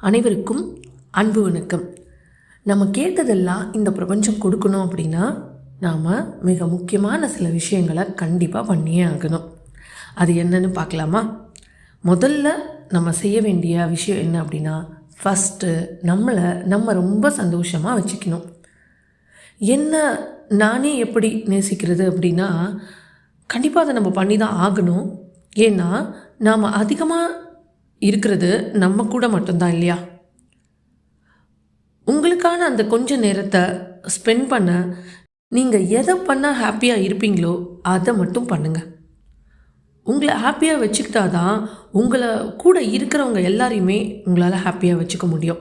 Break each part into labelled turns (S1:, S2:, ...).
S1: அனைவருக்கும் அன்பு வணக்கம். நம்ம கேட்டதெல்லாம் இந்த பிரபஞ்சம் கொடுக்கணும் அப்படின்னா நாம் மிக முக்கியமான சில விஷயங்களை கண்டிப்பாக பண்ணியே ஆகணும். அது என்னன்னு பார்க்கலாமா? முதல்ல நம்ம செய்ய வேண்டிய விஷயம் என்ன அப்படின்னா ஃபஸ்ட்டு நம்மளை நம்ம ரொம்ப சந்தோஷமாக வச்சுக்கணும். என்ன நானே எப்படி நேசிக்கிறது அப்படின்னா கண்டிப்பாக அதை நம்ம பண்ணி தான் ஆகணும். ஏன்னா நாம் அதிகமாக இருக்கிறது நம்ம கூட மட்டும்தான் இல்லையா? உங்களுக்கான அந்த கொஞ்ச நேரத்தை ஸ்பெண்ட் பண்ண நீங்கள் எதை பண்ணால் ஹாப்பியாக இருப்பீங்களோ அதை மட்டும் பண்ணுங்கள் உங்களை ஹாப்பியாக வச்சுக்கிட்டா தான் உங்களை கூட இருக்கிறவங்க எல்லாரையுமே உங்களால் ஹாப்பியாக வச்சுக்க முடியும்.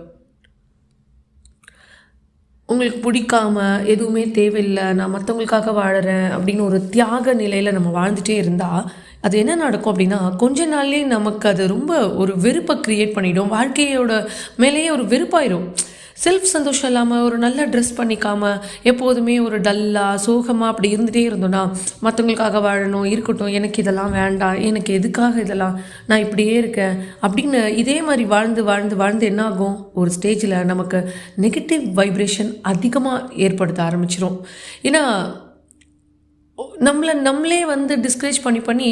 S1: உங்களுக்கு பிடிக்காம எதுவுமே தேவையில்லை நான் மற்றவங்களுக்காக வாழறேன் அப்படின்னு ஒரு தியாக நிலையில் நம்ம வாழ்ந்துட்டே இருந்தால் அது என்ன நடக்கும் அப்படின்னா கொஞ்ச நாள்லேயே நமக்கு அது ரொம்ப ஒரு வெறுப்பை க்ரியேட் பண்ணிவிடும் வாழ்க்கையோட மேலேயே ஒரு வெறுப்பாயிரும். செல்ஃப் சந்தோஷம் இல்லாமல் ஒரு நல்ல ட்ரெஸ் பண்ணிக்காமல் எப்போதுமே ஒரு டல்லாக சோகமாக அப்படி இருந்துகிட்டே இருந்தோன்னா மற்றவங்களுக்காக வாழணும் இருக்கட்டும் எனக்கு இதெல்லாம் வேண்டாம் எனக்கு எதுக்காக இதெல்லாம் நான் இப்படியே இருக்கேன் அப்படின்னு இதே மாதிரி வாழ்ந்து வாழ்ந்து வாழ்ந்து என்ன ஆகும்? ஒரு ஸ்டேஜில் நமக்கு நெகட்டிவ் வைப்ரேஷன் அதிகமாக ஏற்படுத்த ஆரம்பிச்சிடும் ஏன்னா நம்மளை நம்மளே வந்து டிஸ்கரேஜ் பண்ணி பண்ணி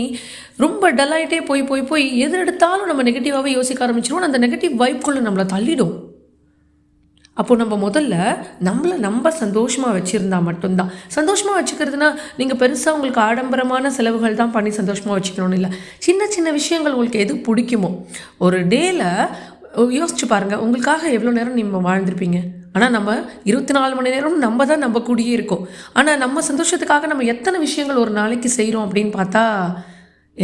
S1: ரொம்ப டல்லாயிட்டே போய் போய் போய் எது எடுத்தாலும் நம்ம நெகட்டிவாகவே யோசிக்க ஆரம்பிச்சிருவோம். அந்த நெகட்டிவ் வைப்குள்ளே நம்மளை தள்ளிடும். அப்போது நம்ம முதல்ல நம்மளை நம்ம சந்தோஷமாக வச்சுருந்தா மட்டும்தான். சந்தோஷமாக வச்சுக்கிறதுனா நீங்கள் பெருசாக உங்களுக்கு ஆடம்பரமான செலவுகள் தான் பண்ணி சந்தோஷமாக வச்சுக்கணும்னு இல்லை. சின்ன சின்ன விஷயங்கள் உங்களுக்கு எது பிடிக்குமோ ஒரு டேயில் யோசிச்சு பாருங்கள் உங்களுக்காக எவ்வளோ நேரம் நீங்கள் வாழ்ந்திருப்பீங்க? ஆனால் நம்ம இருபத்தி நாலு மணி நேரம் நம்ம தான் நம்ம கூடயே இருக்கோம். ஆனால் நம்ம சந்தோஷத்துக்காக நம்ம எத்தனை விஷயங்கள் ஒரு நாளைக்கு செய்கிறோம் அப்படின்னு பார்த்தா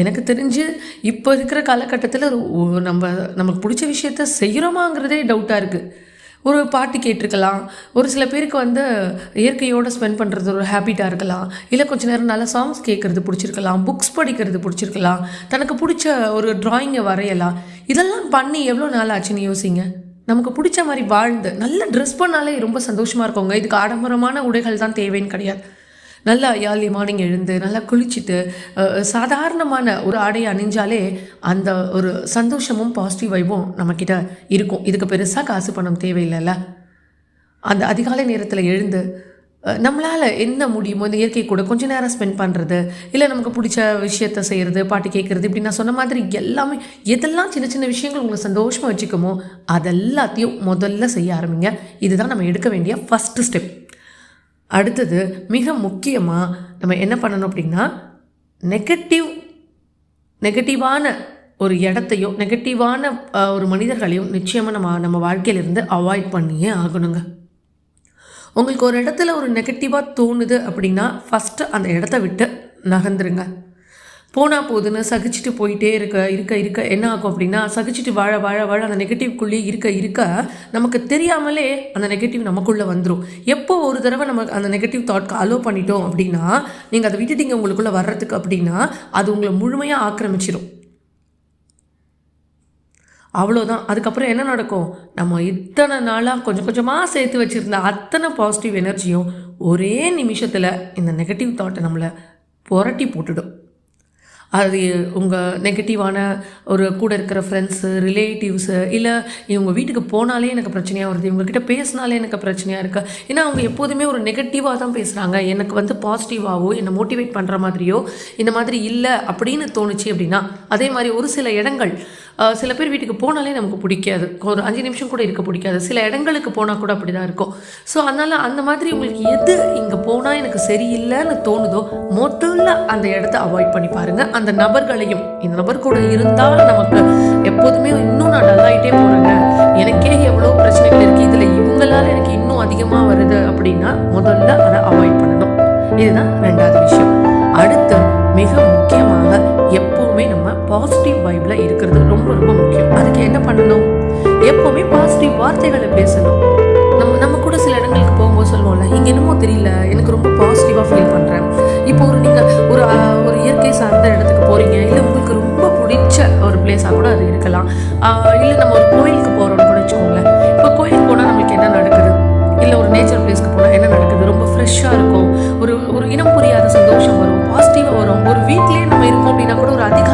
S1: எனக்கு தெரிஞ்சு இப்போ இருக்கிற காலகட்டத்தில் நம்ம நமக்கு பிடிச்ச விஷயத்த செய்கிறோமாங்கிறதே டவுட்டாக இருக்குது ஒரு பாட்டு கேட்டிருக்கலாம். ஒரு சில பேருக்கு வந்து இயற்கையோடு ஸ்பெண்ட் பண்ணுறது ஒரு ஹேபிட்டாக இருக்கலாம். இல்லை கொஞ்சம் நேரம் நல்ல சாங்ஸ் கேட்குறது பிடிச்சிருக்கலாம். புக்ஸ் படிக்கிறது பிடிச்சிருக்கலாம். தனக்கு பிடிச்ச ஒரு ட்ராயிங்கை வரையலாம். இதெல்லாம் பண்ணி எவ்வளோ நாள் ஆச்சுன்னு யோசிங்க? நமக்கு பிடிச்ச மாதிரி வாழ்ந்து நல்ல ட்ரெஸ் பண்ணாலே ரொம்ப சந்தோஷமாக இருக்கோங்க இதுக்கு ஆடம்பரமான உடைகள் தான் தேவைன்னு கிடையாது. நல்லா ஏர்லி மார்னிங் எழுந்து நல்லா குளிச்சுட்டு சாதாரணமான ஒரு ஆடையை அணிஞ்சாலே அந்த ஒரு சந்தோஷமும் பாசிட்டிவ் வைபும் நம்மக்கிட்ட இருக்கும். இதுக்கு பெருசாக காசு பணம் தேவையில்லைல்ல? அந்த அதிகாலை நேரத்தில் எழுந்து நம்மளால் என்ன முடியுமோ இந்த இயற்கை கூட கொஞ்ச நேரம் ஸ்பெண்ட் பண்ணுறது இல்லை நமக்கு பிடிச்ச விஷயத்த செய்கிறது பாட்டு கேட்குறது இப்படி நான் சொன்ன மாதிரி எல்லாமே எதெல்லாம் சின்ன சின்ன விஷயங்கள் உங்களை சந்தோஷமாக வச்சுக்கோமோ அதெல்லாத்தையும் முதல்ல செய்ய ஆரம்பிங்க. இதுதான் நம்ம எடுக்க வேண்டிய ஃபஸ்ட்டு ஸ்டெப் அடுத்தது மிக முக்கியமாக நம்ம என்ன பண்ணணும் அப்படின்னா நெகட்டிவ் நெகட்டிவான ஒரு இடத்தையோ நெகட்டிவான ஒரு மனிதர்களையும் நிச்சயமாக நம்ம நம்ம வாழ்க்கையிலிருந்து அவாய்ட் பண்ணியே ஆகணுங்க. உங்களுக்கு ஒரு இடத்துல ஒரு நெகட்டிவாக தோணுது அப்படின்னா ஃபஸ்ட்டு அந்த இடத்த விட்டு நகர்ந்துருங்க. போனால் போதுன்னு சகிச்சுட்டு போயிட்டே இருக்க இருக்க இருக்க என்ன ஆகும் அப்படின்னா சகிச்சுட்டு வாழ வாழ வாழ அந்த நெகட்டிவ்குள்ளேயே இருக்க இருக்க நமக்கு தெரியாமலே அந்த நெகட்டிவ் நமக்குள்ளே வந்துடும் எப்போ ஒரு தடவை நம்ம அந்த நெகட்டிவ் தாட்க்கு அலோவ் பண்ணிட்டோம் அப்படின்னா நீங்கள் அதை விட்டுட்டீங்க உங்களுக்குள்ளே வர்றதுக்கு அப்படின்னா அது உங்களை முழுமையாக ஆக்கிரமிச்சிடும் அவ்வளோதான் அதுக்கப்புறம் என்ன நடக்கும்? நம்ம இத்தனை நாளாக கொஞ்சம் கொஞ்சமாக சேர்த்து வச்சுருந்த அத்தனை பாசிட்டிவ் எனர்ஜியும் ஒரே நிமிஷத்தில் இந்த நெகட்டிவ் தாட்டை நம்மளை புரட்டி போட்டுடும். அது உங்கள் நெகட்டிவான ஒரு கூட இருக்கிற ஃப்ரெண்ட்ஸு ரிலேட்டிவ்ஸு இல்லை இவங்க வீட்டுக்கு போனாலே எனக்கு பிரச்சனையாக வருது இவங்கக்கிட்ட பேசினாலே எனக்கு பிரச்சனையாக இருக்குது ஏன்னா அவங்க எப்போதுமே ஒரு நெகட்டிவாக தான் பேசுகிறாங்க எனக்கு வந்து பாசிட்டிவாகவோ என்னை மோட்டிவேட் பண்ணுற மாதிரியோ இந்த மாதிரி இல்லை அப்படின்னு தோணுச்சு அப்படின்னா அதே மாதிரி ஒரு சில இடங்கள் சில பேர் வீட்டுக்கு போனாலே நமக்கு பிடிக்காது. ஒரு அஞ்சு நிமிஷம் கூட இருக்க பிடிக்காது. சில இடங்களுக்கு போனால் கூட அப்படி தான் இருக்கும். ஸோ அதனால் அந்த மாதிரி உங்களுக்கு எது இங்கே போனால் எனக்கு சரியில்லைன்னு தோணுதோ முதல்ல அந்த இடத்த அவாய்ட் பண்ணி பாருங்கள் அந்த நபர்களையும் இந்த நபர் கூட இருந்தால் நமக்கு எப்போதுமே இன்னும் நான் நல்லாயிட்டே போகிறேங்க எனக்கே எவ்வளோ பிரச்சனைகள் இருக்குது இதில் இவங்களால எனக்கு இன்னும் அதிகமாக வருது அப்படின்னா முதல்ல அதை அவாய்ட் பண்ணணும். இதுதான் ரெண்டாவது விஷயம். அடுத்து மிக முக்கியம் பாசிட்டிவ் வைப்பில் இருக்கிறது ரொம்ப ரொம்ப முக்கியம். அதுக்கு என்ன பண்ணணும்? எப்போவுமே பாசிட்டிவ் வார்த்தைகளை பேசணும். நம்ம நம்ம கூட சில இடங்களுக்கு போகும்போது சொல்லுவோம்ல இங்கே என்னமோ தெரியல எனக்கு ரொம்ப பாசிட்டிவாக ஃபீல் பண்ணுறேன் இப்போ ஒரு நீங்கள் ஒரு ஒரு இயற்கை சார்ந்த இடத்துக்கு போகிறீங்க இல்லை உங்களுக்கு ரொம்ப பிடிச்ச ஒரு பிளேஸாக கூட அது இருக்கலாம். இல்லை நம்ம ஒரு கோயிலுக்கு போகிறோம்னு கூட வச்சுக்கோங்களேன். இப்போ கோயிலுக்கு போனால் நம்மளுக்கு என்ன நடக்குது? இல்லை ஒரு நேச்சர் பிளேஸ்க்கு போனால் என்ன நடக்குது? ரொம்ப ஃப்ரெஷ்ஷாக இருக்கும். ஒரு ஒரு இனம் புரியாத சந்தோஷம் வரும் பாசிட்டிவாக வரும். ஒரு வீட்லேயே நம்ம இருக்கோம் அப்படின்னா கூட ஒரு அதிக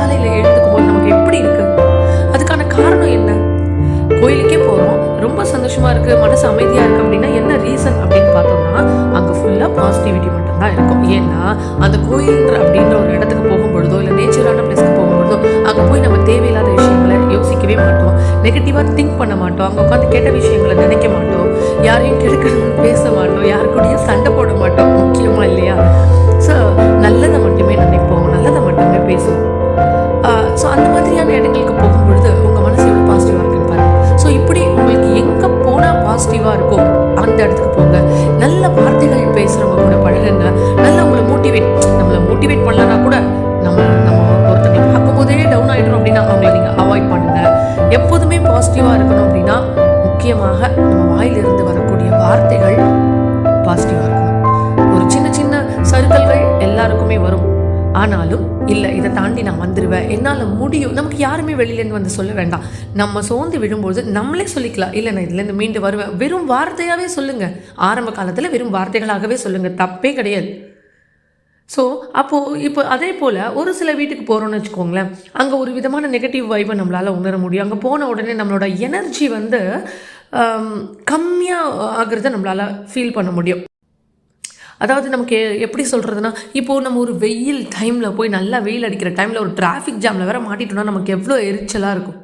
S1: ரொம்ப சந்தோஷமாக இருக்குது மனசு அமைதியாக இருக்குது அப்படின்னா என்ன ரீசன் அப்படின்னு பார்த்தோம்னா அங்கே ஃபுல்லாக பாசிட்டிவிட்டி மட்டும்தான் இருக்கும். ஏன்னா அந்த கோயில்ன்ற அப்படின்ற ஒரு இடத்துக்கு போகும்பொழுதோ இல்லை நேச்சரான பிளேஸ்க்கு போகும்பொழுதோ அங்கே போய் நம்ம தேவையில்லாத விஷயங்களை யோசிக்கவே மாட்டோம். நெகட்டிவாக திங்க் பண்ண மாட்டோம். அங்கே உட்காந்து கெட்ட விஷயங்களை நினைக்க மாட்டோம். யாரையும் கெடுக்கணும்னு பேச மாட்டோம். யாரு கூடயும் சண்டை போட மாட்டோம். முக்கியமாக இல்லையா? ஸோ நல்லதை மட்டுமே நினைப்போம். நல்லதை மட்டுமே பேசுவோம். ஸோ அந்த மாதிரியான இடங்களுக்கு போகும்பொழுது போனால் இருக்கும். அந்த இடத்துக்கு போங்க. நல்ல வார்த்தைகள் பேசுகிறவங்க கூட பழகுங்க. நல்லா உங்களை மோட்டிவேட் நம்மளை மோட்டிவேட் பண்ணலனா கூட நம்ம நம்ம ஒருத்தனை பார்க்கும்போதே டவுன் ஆகிடும் அப்படின்னா அவங்களை நீங்கள் அவாய்ட் பண்ணுங்க. எப்போதுமே பாசிட்டிவாக இருக்கணும் அப்படின்னா முக்கியமாக நம்ம வாயிலிருந்து வரக்கூடிய வார்த்தைகள் பாசிட்டிவாக இருக்கணும். ஒரு சின்ன சின்ன சறுக்கல்கள் எல்லாருக்குமே வரும். ஆனாலும் இல்லை இதை தாண்டி நான் வந்துடுவேன் என்னால் முடியும். நமக்கு யாருமே வெளியிலேருந்து வந்து சொல்ல வேண்டாம். நம்ம சோர்ந்து விழும்போது நம்மளே சொல்லிக்கலாம். இல்லை நான் இதுலேருந்து மீண்டு வருவேன். வெறும் வார்த்தையாகவே சொல்லுங்கள் ஆரம்ப காலத்தில் வெறும் வார்த்தைகளாகவே சொல்லுங்கள் தப்பே கிடையாது. ஸோ அப்போது இப்போ அதே போல் ஒரு சில வீட்டுக்கு போகிறோன்னு வச்சுக்கோங்களேன். அங்கே ஒரு விதமான நெகட்டிவ் வைப்பை நம்மளால் உணர முடியும். அங்கே போன உடனே நம்மளோட எனர்ஜி வந்து கம்மியாக ஆகிறத நம்மளால் ஃபீல் பண்ண முடியும். அதாவது நமக்கு எப்படி சொல்கிறதுனா இப்போது நம்ம ஒரு வெயில் டைமில் போய் நல்லா வெயில் அடிக்கிற டைமில் ஒரு டிராஃபிக் ஜாமில் வேறு மாட்டிட்டோம்னா நமக்கு எவ்வளோ எரிச்சலாக இருக்கும்.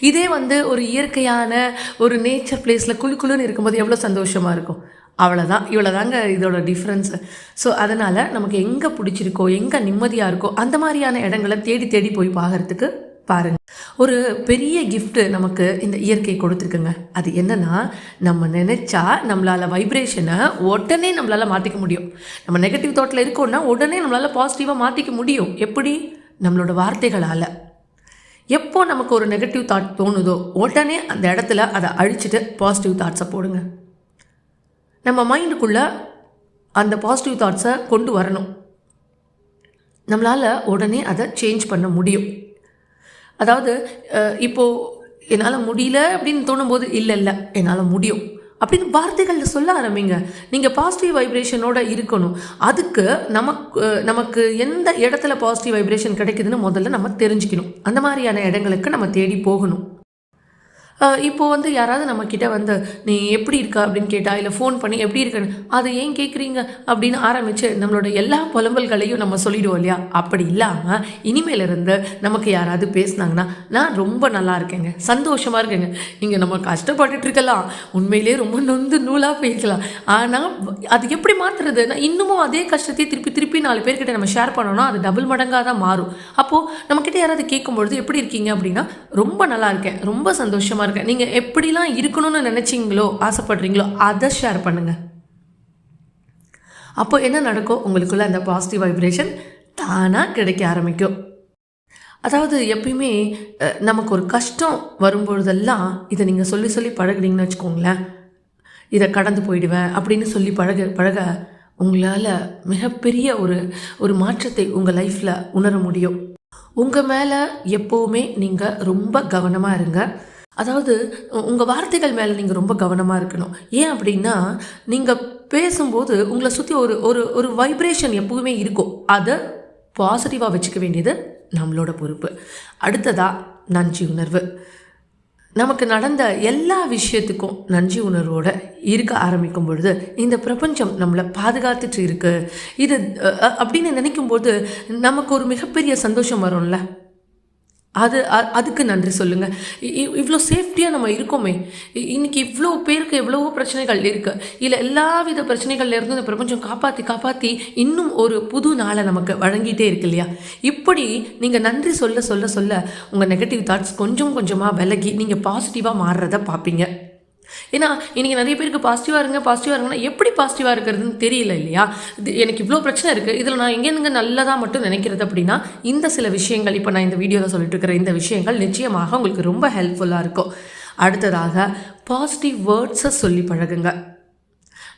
S1: இதே வந்து ஒரு இயற்கையான ஒரு நேச்சர் பிளேஸில் குளு குளுன்னு இருக்கும்போது எவ்வளோ சந்தோஷமாக இருக்கும். அவ்வளோதான் இவ்வளோதாங்க இதோட டிஃப்ரென்ஸு ஸோ அதனால் நமக்கு எங்கே பிடிச்சிருக்கோ எங்கே நிம்மதியாக இருக்கோ அந்த மாதிரியான இடங்களை தேடி தேடி போய் பார்க்கறதுக்கு பாருங்க. ஒரு பெரிய கிஃப்ட் நமக்கு இந்த இயற்கை கொடுத்துருக்குங்க. அது என்னன்னா நம்ம நினைச்சா நம்மளால வைப்ரேஷனை உடனே நம்மளால மாற்றிக்க முடியும். நம்ம நெகட்டிவ் தாட்டில் இருக்கோம்னா உடனே நம்மளால பாசிட்டிவாக மாற்றிக்க முடியும். எப்படி? நம்மளோட வார்த்தைகளால். எப்போ நமக்கு ஒரு நெகட்டிவ் தாட் தோணுதோ உடனே அந்த இடத்துல அதை அழிச்சிட்டு பாசிட்டிவ் தாட்ஸை போடுங்க. நம்ம மைண்டுக்குள்ளே அந்த பாசிட்டிவ் தாட்ஸை கொண்டு வரணும். நம்மளால் உடனே அதை சேஞ்ச் பண்ண முடியும். அதாவது இப்போது என்னால் முடியல அப்படின்னு தோணும்போது இல்லை இல்லை என்னால் முடியும். அப்படின்னு வார்த்தைகளில் சொல்ல ஆரம்பிங்க. நீங்கள் பாசிட்டிவ் வைப்ரேஷனோட இருக்கணும். அதுக்கு நமக்கு நமக்கு எந்த இடத்துல பாசிட்டிவ் வைப்ரேஷன் கிடைக்குதுன்னு முதல்ல நம்ம தெரிஞ்சுக்கணும். அந்த மாதிரியான இடங்களுக்கு நம்ம தேடி போகணும். இப்போது இப்போ வந்து யாராவது நம்ம கிட்ட வந்து நீ எப்படி இருக்க? அப்படின்னு கேட்டா இல்லை ஃபோன் பண்ணி எப்படி இருக்கன்னு? அதை ஏன் கேட்குறீங்க அப்படின்னு ஆரம்பித்து நம்மளோட எல்லா புலம்பல்களையும் நம்ம சொல்லிடுவோம் இல்லையா? அப்படி இல்லாமல் இனிமேலேருந்து நமக்கு யாராவது பேசுனாங்கன்னா நான் ரொம்ப நல்லா இருக்கேங்க. சந்தோஷமாக இருக்கேங்க. இங்கே நம்ம கஷ்டப்பட்டுட்டு இருக்கலாம். உண்மையிலே ரொம்ப நொந்து நூலாக போயிருக்கலாம் ஆனால் அது எப்படி மாற்றுறது நான் இன்னமும் அதே கஷ்டத்தை திருப்பி திருப்பி நாலு பேர்கிட்ட நம்ம ஷேர் பண்ணோம்னா அது டபுள் மடங்காக தான் மாறும். அப்போது நம்மக்கிட்ட யாராவது கேட்கும்பொழுது எப்படி இருக்கீங்க? அப்படின்னா ரொம்ப நல்லா இருக்கேன். ரொம்ப சந்தோஷமாக இருக்கேன் நீங்கள் எப்படிலாம் இருக்கணும்னு நினச்சிங்களோ ஆசைப்படுறீங்களோ அதை ஷேர் பண்ணுங்கள் அப்போ என்ன நடக்கும்? உங்களுக்குள்ள அந்த பாசிட்டிவ் வைப்ரேஷன் தானாக கிடைக்க ஆரம்பிக்கும். அதாவது எப்பயுமே நமக்கு ஒரு கஷ்டம் வரும்பொழுதெல்லாம் இதை நீங்கள் சொல்லி சொல்லி பழகுனீங்கன்னு வச்சுக்கோங்களேன். இதை கடந்து போயிடுவேன் அப்படின்னு சொல்லி பழக பழக உங்களால் மிகப்பெரிய ஒரு ஒரு மாற்றத்தை உங்கள் லைஃப்பில் உணர முடியும். உங்கள் மேலே எப்போவுமே நீங்கள் ரொம்ப கவனமாக இருங்க. அதாவது உங்கள் வார்த்தைகள் மேலே நீங்கள் ரொம்ப கவனமாக இருக்கணும். ஏன் அப்படின்னா நீங்கள் பேசும்போது உங்களை சுற்றி ஒரு ஒரு ஒரு வைப்ரேஷன் எப்பவுமே இருக்கும். அதை பாசிட்டிவாக வச்சுக்க வேண்டியது நம்மளோட பொறுப்பு. அடுத்ததா நன்றி உணர்வு. நமக்கு நடந்த எல்லா விஷயத்துக்கும் நன்றி உணர்வோடு இருக்க ஆரம்பிக்கும் பொழுது இந்த பிரபஞ்சம் நம்மளை பாதுகாத்துட்டு இருக்குது இது அப்படின்னு நினைக்கும்போது நமக்கு ஒரு மிகப்பெரிய சந்தோஷம் வரும்ல? அது அதுக்கு நன்றி சொல்லுங்க. இவ்வளோ சேஃப்டியாக நம்ம இருக்கோமே. இ- இன்னைக்கு இவ்வளோ பேருக்கு எவ்வளவோ பிரச்சனைகள் இருக்கு. இல்லை எல்லா வித பிரச்சனைகள்லேருந்து இந்த பிரபஞ்சம் காப்பாற்றி காப்பாற்றி இன்னும் ஒரு புது நாளை நமக்கு வழங்கிட்டே இருக்கு இல்லையா? இப்படி நீங்கள் நன்றி சொல்ல சொல்ல சொல்ல உங்கள் நெகட்டிவ் தாட்ஸ் கொஞ்சம் கொஞ்சமாக விலகி நீங்கள் பாசிட்டிவாக மாறுறத பார்ப்பீங்க. ஏன்னா இன்னைக்கு நிறைய பேருக்கு பாசிட்டிவாக இருங்க பாசிட்டிவாக இருங்கன்னா எப்படி பாசிட்டிவாக இருக்கிறதுன்னு தெரியல இல்லையா? இது எனக்கு இவ்வளோ பிரச்சனை இருக்குது இதில் நான் எங்கேருந்துங்க நல்லதாக மட்டும் நினைக்கிறது அப்படின்னா இந்த சில விஷயங்கள் இப்போ நான் இந்த வீடியோவில் சொல்லிட்டு இருக்கிற இந்த விஷயங்கள் நிச்சயமாக உங்களுக்கு ரொம்ப ஹெல்ப்ஃபுல்லாக இருக்கும். அடுத்ததாக பாசிட்டிவ் வேர்ட்ஸை சொல்லி பழகுங்க.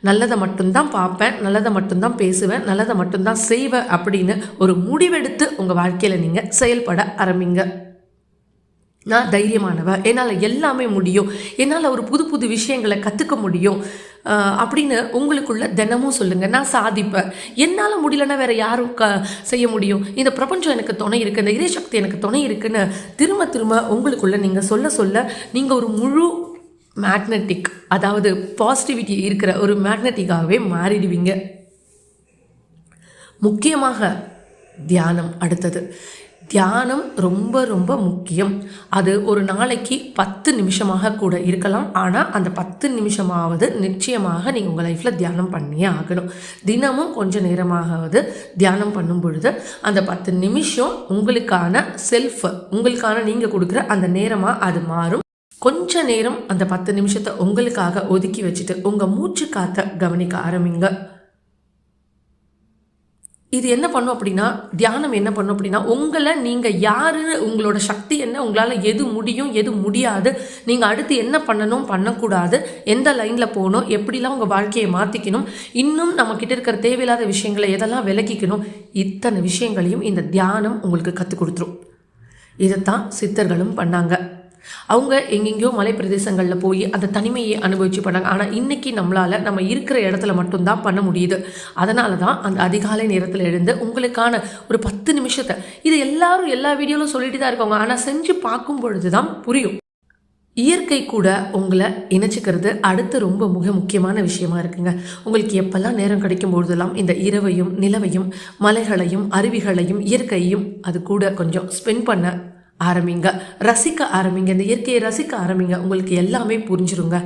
S1: நல்லதை மட்டும்தான் பார்ப்பேன் நல்லதை மட்டும்தான் பேசுவேன் நல்லதை மட்டும்தான் செய்வேன் அப்படின்னு ஒரு முடிவெடுத்து உங்கள் வாழ்க்கையில் நீங்கள் செயல்பட ஆரம்பிங்க. நான் தைரியமானவ என்னால் எல்லாமே முடியும் என்னால் ஒரு புது புது விஷயங்களை கற்றுக்க முடியும் அப்படின்னு உங்களுக்குள்ள தினமும் சொல்லுங்கள் நான் சாதிப்பேன். என்னால் முடியலன்னா வேறு யாரும் க செய்ய முடியும்? இந்த பிரபஞ்சம் எனக்கு துணை இருக்குது இந்த இறைசக்தி எனக்கு துணை இருக்குன்னு திரும்ப திரும்ப உங்களுக்குள்ளே நீங்கள் சொல்ல சொல்ல நீங்கள் ஒரு முழு மேக்னெட்டிக் அதாவது பாசிட்டிவிட்டி இருக்கிற ஒரு மேக்னெட்டிக்காகவே மாறிடுவீங்க. முக்கியமாக தியானம் அடுத்தது. தியானம் ரொம்ப ரொம்ப முக்கியம். அது ஒரு நாளைக்கு பத்து நிமிஷமாக கூட இருக்கலாம். ஆனால் அந்த பத்து நிமிஷமாவது நிச்சயமாக நீங்கள் உங்கள் லைஃப்பில் தியானம் பண்ணியே ஆகணும். தினமும் கொஞ்சம் நேரமாகவது தியானம் பண்ணும் பொழுது அந்த பத்து நிமிஷம் உங்களுக்கான செல்ஃப் உங்களுக்கான நீங்கள் கொடுக்குற அந்த நேரமாக அது மாறும். கொஞ்ச நேரம் அந்த பத்து நிமிஷத்தை உங்களுக்காக ஒதுக்கி வச்சுட்டு உங்கள் மூச்சு காத்த கவனிக்க ஆரம்பிங்க. இது என்ன பண்ணும் அப்படின்னா தியானம் என்ன பண்ணும் அப்படின்னா உங்களை நீங்கள் யார் உங்களோட சக்தி என்ன உங்களால் எது முடியும் எது முடியாது நீங்கள் அடுத்து என்ன பண்ணணும் பண்ணக்கூடாது எந்த லைனில் போகணும் எப்படிலாம் உங்கள் வாழ்க்கையை மாற்றிக்கணும் இன்னும் நம்மக்கிட்ட இருக்கிற தேவையில்லாத விஷயங்களை எதெல்லாம் விலக்கிக்கணும் இத்தனை விஷயங்களையும் இந்த தியானம் உங்களுக்கு கற்றுக் கொடுத்துரும். இதைத்தான் சித்தர்களும் பண்ணாங்க. அவங்க எங்கெங்கேயோ மலைப்பிரதேசங்களில் போய் அந்த தனிமையை அனுபவிச்சு பண்ணாங்க ஆனால் இன்னைக்கு நம்மளால் நம்ம இருக்கிற இடத்துல மட்டும்தான் பண்ண முடியுது. அதனால தான் அந்த அதிகாலை நேரத்தில் எழுந்து உங்களுக்கான ஒரு பத்து நிமிஷத்தை இது எல்லாரும் எல்லா வீடியோலும் சொல்லிட்டு தான் இருக்காங்க. ஆனால் செஞ்சு பார்க்கும் பொழுது தான் புரியும். இயற்கை கூட உங்களை இணைச்சிக்கிறது அடுத்து ரொம்ப மிக முக்கியமான விஷயமா இருக்குங்க. உங்களுக்கு எப்பெல்லாம் நேரம் கிடைக்கும் பொழுதெல்லாம் இந்த இரவையும் நிலவையும் மலைகளையும் அருவிகளையும் இயற்கையும் அது கூட கொஞ்சம் ஸ்பெண்ட் பண்ண ஆரம்பிங்க. ரசிக்க ஆரம்பிங்க. இந்த இயற்கையை ரசிக்க ஆரம்பிங்க. உங்களுக்கு எல்லாமே புரிஞ்சிருங்க.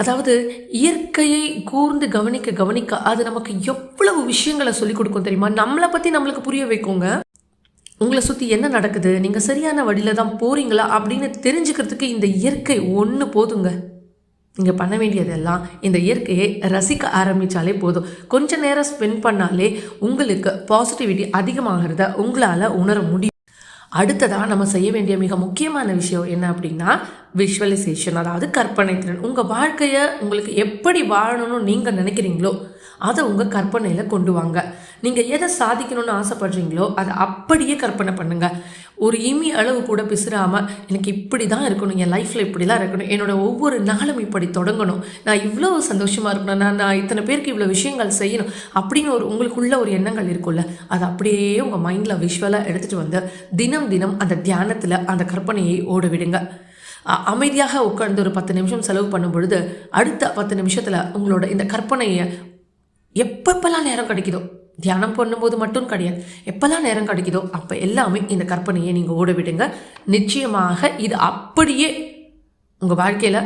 S1: அதாவது இயற்கையை கூர்ந்து கவனிக்க கவனிக்க அது நமக்கு எவ்வளவு விஷயங்களை சொல்லிக் கொடுக்கும் தெரியுமா? நம்மளை பற்றி நம்மளுக்கு புரிய வைக்குங்க. உங்களை சுற்றி என்ன நடக்குது? நீங்கள் சரியான வழியில் தான் போகிறீங்களா அப்படின்னு தெரிஞ்சுக்கிறதுக்கு இந்த இயற்கை ஒன்று போதுங்க. நீங்கள் பண்ண வேண்டியதெல்லாம் இந்த இயற்கையை ரசிக்க ஆரம்பித்தாலே போதும். கொஞ்ச நேரம் ஸ்பெண்ட் பண்ணாலே உங்களுக்கு பாசிட்டிவிட்டி அதிகமாகிறத உங்களால் உணர முடியும். அடுத்ததாக நம்ம செய்ய வேண்டிய மிக முக்கியமான விஷயம் என்ன அப்படின்னா விஷுவலைசேஷன் அதாவது கற்பனை திறன். உங்கள் வாழ்க்கையை உங்களுக்கு எப்படி வாழணும்னு நீங்கள் நினைக்கிறீங்களோ அதை உங்கள் கற்பனையில் கொண்டு வாங்க. நீங்கள் எதை சாதிக்கணும்னு ஆசைப்படுறீங்களோ அதை அப்படியே கற்பனை பண்ணுங்கள் ஒரு இமி அளவு கூட பிசுறாமல் எனக்கு இப்படி தான் இருக்கணும் என் லைஃப்பில் இப்படிலாம் இருக்கணும் என்னோடய ஒவ்வொரு நாளும் இப்படி தொடங்கணும். நான் இவ்வளோ சந்தோஷமாக இருக்கணும் நான் நான் இத்தனை பேருக்கு இவ்வளோ விஷயங்கள் செய்யணும் அப்படின்னு ஒரு உங்களுக்குள்ள ஒரு எண்ணங்கள் இருக்கும்ல அதை அப்படியே உங்கள் மைண்டில் விஷுவலாக எடுத்துகிட்டு வந்து தினம் தினம் அந்த தியானத்தில் அந்த கற்பனையை ஓட விடுங்க. அமைதியாக உட்கார்ந்து ஒரு பத்து நிமிஷம் செலவு பண்ணும் பொழுது அடுத்த பத்து நிமிஷத்தில் உங்களோட இந்த கற்பனையை எப்பப்பெல்லாம் நேரம் கிடைக்குதோ தியானம் பண்ணும்போது மட்டும் கிடையாது. எப்போல்லாம் நேரம் கிடைக்குதோ அப்போ எல்லாமே இந்த கற்பனையை நீங்கள் ஓட விடுங்க. நிச்சயமாக இது அப்படியே உங்கள் வாழ்க்கையில்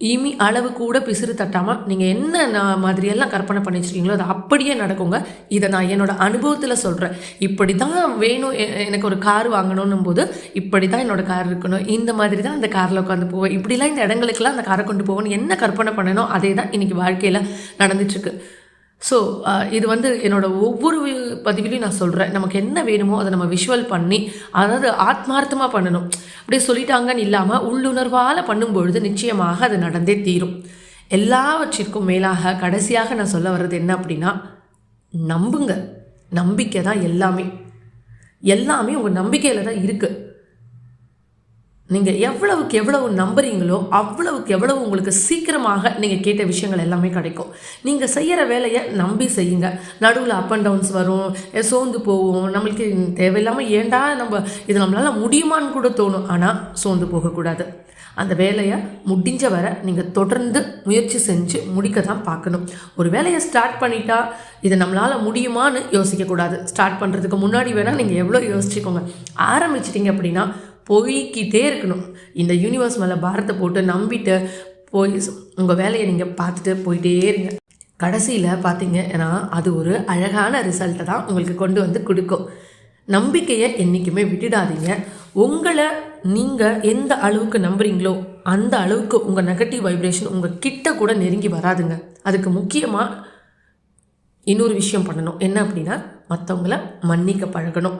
S1: இமி அளவு கூட பிசிறு தட்டாமல் நீங்கள் என்ன மாதிரியெல்லாம் கற்பனை பண்ணி வச்சுருக்கீங்களோ அது அப்படியே நடக்குங்க. இதை நான் என்னோடய அனுபவத்தில் சொல்கிறேன் இப்படி தான் வேணும் எனக்கு ஒரு கார் வாங்கணும் போது இப்படி தான் என்னோடய கார் இருக்கணும். இந்த மாதிரி தான் அந்த காரில் உட்காந்து போவேன். இப்படிலாம் இந்த இடங்களுக்கெல்லாம் அந்த காரை கொண்டு போகணும் என்ன கற்பனை பண்ணணும் அதே தான் இன்றைக்கி வாழ்க்கையில் நடந்துட்டுருக்கு ஸோ uh, இது வந்து என்னோடய ஒவ்வொரு பதிவிலையும் நான் சொல்கிறேன் நமக்கு என்ன வேணுமோ அதை நம்ம விஷுவல் பண்ணி அதாவது ஆத்மார்த்தமாக பண்ணணும். அப்படியே சொல்லிட்டாங்கன்னு இல்லாமல் உள்ளுணர்வால் பண்ணும்பொழுது நிச்சயமாக அது நடந்தே தீரும். எல்லாவற்றிற்கும் மேலாக கடைசியாக நான் சொல்ல வர்றது என்ன அப்படின்னா நம்புங்க. நம்பிக்கை தான் எல்லாமே. எல்லாமே உங்கள் நம்பிக்கையில் தான் இருக்குது நீங்கள் எவ்வளவுக்கு எவ்வளவு நம்புறீங்களோ அவ்வளவுக்கு எவ்வளவு உங்களுக்கு சீக்கிரமாக நீங்கள் கேட்ட விஷயங்கள் எல்லாமே கிடைக்கும். நீங்கள் செய்கிற வேலையை நம்பி செய்யுங்க. நடுவில் அப் அண்ட் டவுன்ஸ் வரும் சோர்ந்து போவோம். நம்மளுக்கு தேவையில்லாமல் ஏண்டா நம்ம இது நம்மளால் முடியுமான்னு கூட தோணும். ஆனால் சோர்ந்து போகக்கூடாது. அந்த வேலையை முடிஞ்ச வர நீங்கள் தொடர்ந்து முயற்சி செஞ்சு முடிக்க தான் பார்க்கணும். ஒரு வேலையை ஸ்டார்ட் பண்ணிட்டா இதை நம்மளால் முடியுமான்னு யோசிக்கக்கூடாது. ஸ்டார்ட் பண்ணுறதுக்கு முன்னாடி வேணால் நீங்கள் எவ்வளோ யோசிச்சுக்கோங்க. ஆரம்பிச்சிட்டிங்க அப்படின்னா போய்கிட்டே இருக்கணும். இந்த யூனிவர்ஸ் மேலே பாரத்தை போட்டு நம்பிட்டு போய் உங்கள் வேலையை நீங்கள் பார்த்துட்டு போயிட்டே இருங்க. கடைசியில் பார்த்தீங்க ஏன்னா அது ஒரு அழகான ரிசல்ட்டை தான் உங்களுக்கு கொண்டு வந்து கொடுக்கும். நம்பிக்கையை என்றைக்குமே விட்டுடாதீங்க. உங்களை நீங்கள் எந்த அளவுக்கு நம்புறீங்களோ அந்த அளவுக்கு உங்கள் நெகட்டிவ் வைப்ரேஷன் உங்கள் கிட்ட கூட நெருங்கி வராதுங்க. அதுக்கு முக்கியமாக இன்னொரு விஷயம் பண்ணணும். என்ன அப்படின்னா மற்றவங்கள மன்னிக்க பழகணும்.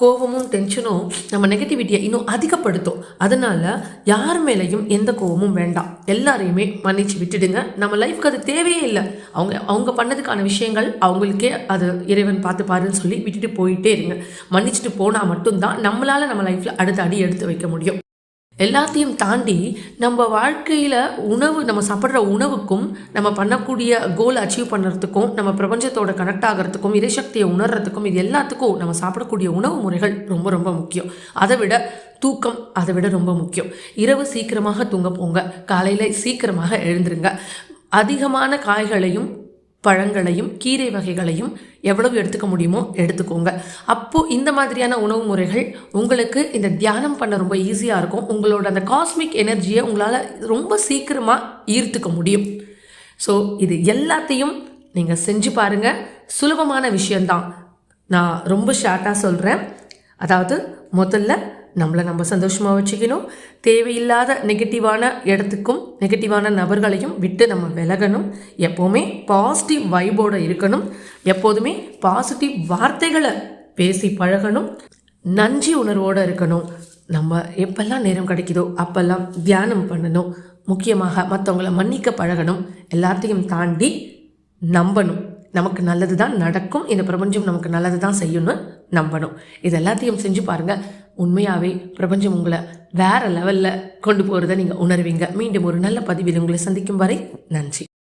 S1: கோபமும் டென்ஷனும் நம்ம நெகட்டிவிட்டியை இன்னும் அதிகப்படுத்தும். அதனால் யார் மேலேயும் எந்த கோபமும் வேண்டாம். எல்லாரையுமே மன்னிச்சு விட்டுடுங்க. நம்ம லைஃப்க்கு அது தேவையே இல்லை. அவங்க அவங்க பண்ணதுக்கான விஷயங்கள் அவங்களுக்கே அது இறைவன் பார்த்து பாருன்னு சொல்லி விட்டுட்டு போயிட்டே இருங்க. மன்னிச்சுட்டு போனால் மட்டும்தான் நம்மளால் நம்ம லைஃப்பில் அடுத்த அடி எடுத்து வைக்க முடியும். எல்லாத்தையும் தாண்டி நம்ம வாழ்க்கையில் உணவு நம்ம சாப்பிட்ற உணவுக்கும் நம்ம பண்ணக்கூடிய கோல் அச்சீவ் பண்ணுறதுக்கும் நம்ம பிரபஞ்சத்தோட கனெக்ட் ஆகிறதுக்கும் இறைசக்தியை உணர்றதுக்கும் இது எல்லாத்துக்கும் நம்ம சாப்பிடக்கூடிய உணவு முறைகள் ரொம்ப ரொம்ப முக்கியம். அதை விட தூக்கம் அதை விட ரொம்ப முக்கியம். இரவு சீக்கிரமாக தூங்க போங்க. காலையில் சீக்கிரமாக எழுந்துருங்க. அதிகமான காய்களையும் பழங்களையும் கீரை வகைகளையும் எவ்வளவு எடுத்துக்க முடியுமோ எடுத்துக்கோங்க. அப்போது இந்த மாதிரியான உணவு முறைகள் உங்களுக்கு இந்த தியானம் பண்ண ரொம்ப ஈஸியாக இருக்கும். உங்களோட அந்த காஸ்மிக் எனர்ஜியை உங்களால் ரொம்ப சீக்கிரமாக ஈர்த்துக்க முடியும். ஸோ இது எல்லாத்தையும் நீங்கள் செஞ்சு பாருங்கள் சுலபமான விஷயந்தான் நான் ரொம்ப ஷார்ட்டாக சொல்கிறேன் அதாவது முதல்ல நம்மளை நம்ம சந்தோஷமாக வச்சுக்கணும். தேவையில்லாத நெகட்டிவான இடத்துக்கும் நெகட்டிவான நபர்களையும் விட்டு நம்ம விலகணும். எப்போவுமே பாசிட்டிவ் வைபோடு இருக்கணும். எப்போதுமே பாசிட்டிவ் வார்த்தைகளை பேசி பழகணும். நன்றி உணர்வோடு இருக்கணும். நம்ம எப்பெல்லாம் நேரம் கிடைக்குதோ அப்பெல்லாம் தியானம் பண்ணணும். முக்கியமாக மற்றவங்கள மன்னிக்க பழகணும். எல்லாத்தையும் தாண்டி நம்பணும். நமக்கு நல்லது தான் நடக்கும். இந்த பிரபஞ்சம் நமக்கு நல்லது தான் செய்யணும்னு நம்பணும். இது எல்லாத்தையும் செஞ்சு பாருங்கள் உண்மையாகவே பிரபஞ்சம் உங்களை வேற லெவலில் கொண்டு போகிறத நீங்கள் உணர்வீங்க. மீண்டும் ஒரு நல்ல பதிவில் உங்களை சந்திக்கும் வரை நன்றி.